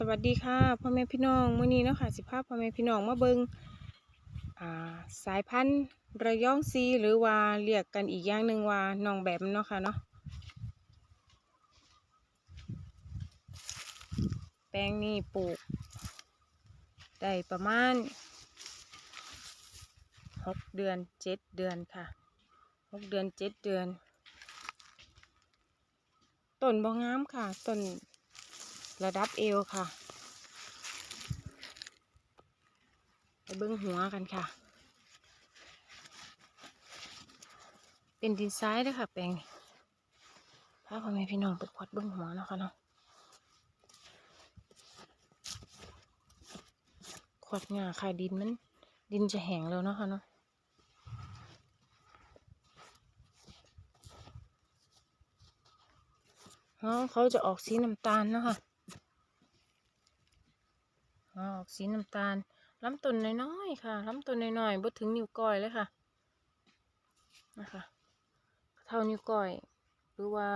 สวัสดีค่ะพ่อแม่พี่น้องมื้อนี้เนาะค่ะสิพาพพ่อแม่พี่น้องมาเบิงอ่าสายพันธุ์ระยองซีหรือว่าเรียกกันอีกอย่างหนึ่งว่าน้องแบมเนาะค่ะเนาะแปลงนี้ปลูกได้ประมาณหกเดือนเจ็ดเดือนค่ะหกเดือนเจ็ดเดือนต้นบ่งามค่ะต้น ระดับเอวค่ะ ไปเบิ้งหัวกันค่ะ เป็นดินทรายด้วยค่ะแปลงพาพ่อแม่พี่น้องไปควัดเบิ้งหัวนะค่ะเนาะควัดงาค่ะดินมันดินจะแห้งแล้วเนาะค่ะเนาะอ๋อเขาจะออกสีน้ำตาลนะคะ ออกสีน้ำตาลลำต้นน้อยๆค่ะลำต้นน้อยๆบ่ถึงนิ้วก้อยเลยค่ะนะคะเท่านิ้วก้อย หรือว่า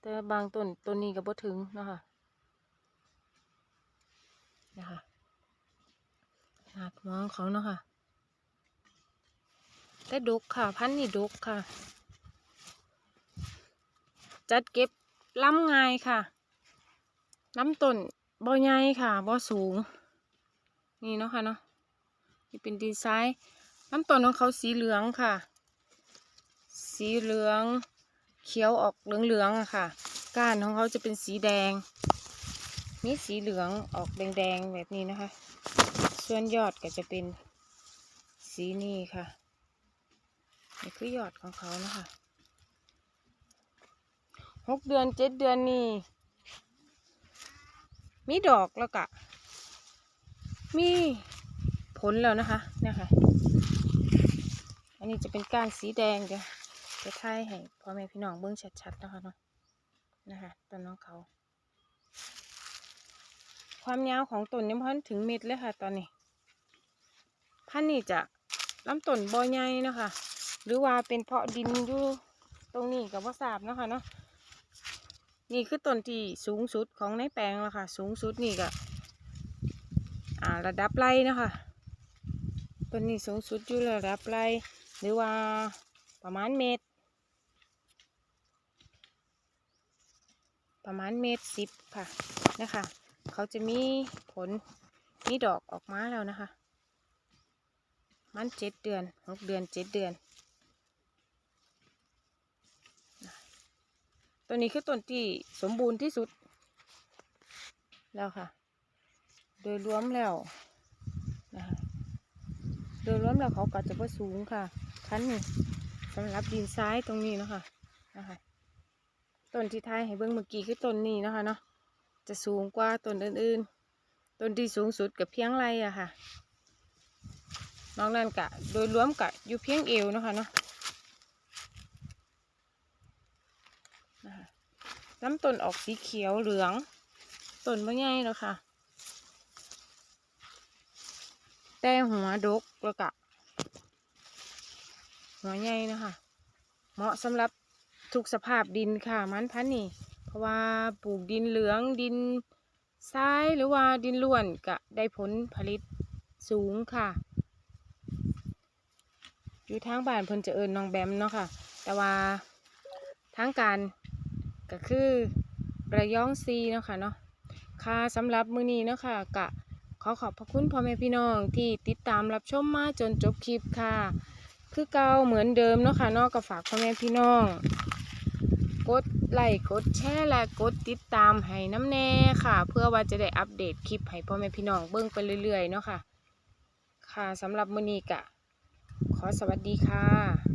แต่บางต้นต้นนี้ก็บ่ถึงเนาะคะนะคะขนาดหัวของเขาเนาะค่ะ แต่ดกค่ะ พันธุ์นี่ดกค่ะ จัดเก็บล้ำง่ายค่ะล้ำต้นบ่ใหญ่ค่ะบ่สูง นี่เนาะค่ะเนาะนี่เป็นดินทรายล้ำต้นของเขาสีเหลืองค่ะ สีเหลืองเขียวออกเหลืองๆอะค่ะ ก้านของเขาจะเป็นสีแดงมีสีเหลืองออกแดงๆแบบนี้นะคะ ส่วนยอดก็จะเป็นสีนี้ค่ะนี่คือยอดของเขานะคะหกเดือนเจ็ดเดือนนี่มีดอกแล้วกะ มีผลแล้วนะคะเนี่ยค่ะอันนี้จะเป็นก้านสีแดงเดี๋ยวจะถ่ายให้พ่อแม่พี่น้องเบิ้งชัดๆนะคะเนาะนะคะต้นน้องเขา ความยาวของต้นยังพันถึงเม็ดเลยค่ะ ตอนนี้ พันนี่จะลำต้นบอใหญ่นะคะ หรือว่าเป็นเพาะดินอยู่ตรงนี้กับว่าทราบนะคะเนาะนี่คือต้นที่สูงสุดของในแปลงแล้วค่ะ สูงสุดนี่ก็ อ่าระดับไรนะคะต้นนี้สูงสุดอยู่ระดับไรหรือว่าประมาณเมตร ประมาณเมตรสิบค่ะนะคะเขาจะมีผลมีดอกออกมาแล้วนะคะ มันเจ็ดเดือนหกเดือนเจ็ดเดือน ตัวนี้คือต้นที่สมบูรณ์ที่สุดแล้วค่ะ โดยรวมแล้วนะคะโดยรวมแล้วเขาก็จะว่าสูงค่ะคันนี้สำหรับดินซ้ายตรงนี้นะคะนะคะต้นที่ท้ายให้เบิ้งเมื่อกี้คือต้นนี้นะคะเนาะจะสูงกว่าต้นอื่นๆต้นที่สูงสุดกับเพียงไรอะค่ะนอกนั้นกะโดยรวมกะอยู่เพียงเอวนะคะเนาะนะคะลำต้นออกสีเขียวเหลืองต้นไม่ใหญ่แล้วค่ะ แต่หัวดกแล้วก็หัวใหญ่นะคะ เหมาะสำหรับทุกสภาพดินค่ะ มันพันนี่ เพราะว่าปลูกดินเหลืองดินทรายหรือว่าดินล้วนก็ได้ผลผลิตสูงค่ะ อยู่ทางบ้านเพิ่นจะเอิญน้องแบมเนาะค่ะ แต่ว่าทางการก็คือระยองซีเนาะค่ะเนาะค่ะสำหรับมือนี้เนาะค่ะกะ อขอบพระคุณพ่อแม่พี่น้องที่ติดตามรับชมมาจนจบคลิปค่ะ คือเก่าเหมือนเดิมเนาะค่ะนาะก็ฝากพ่อแม่พี่น้อง กดไลค์กดแชร์และกดติดตามให้น้ำแน่ค่ะ เพื่อว่าจะได้อัปเดตคลิปให้พ่อแม่พี่น้องเบิ่งไปเรื่อยๆเนาะค่ะ ค่ะสำหรับมื้อนี้กะ ขอสวัสดีค่ะ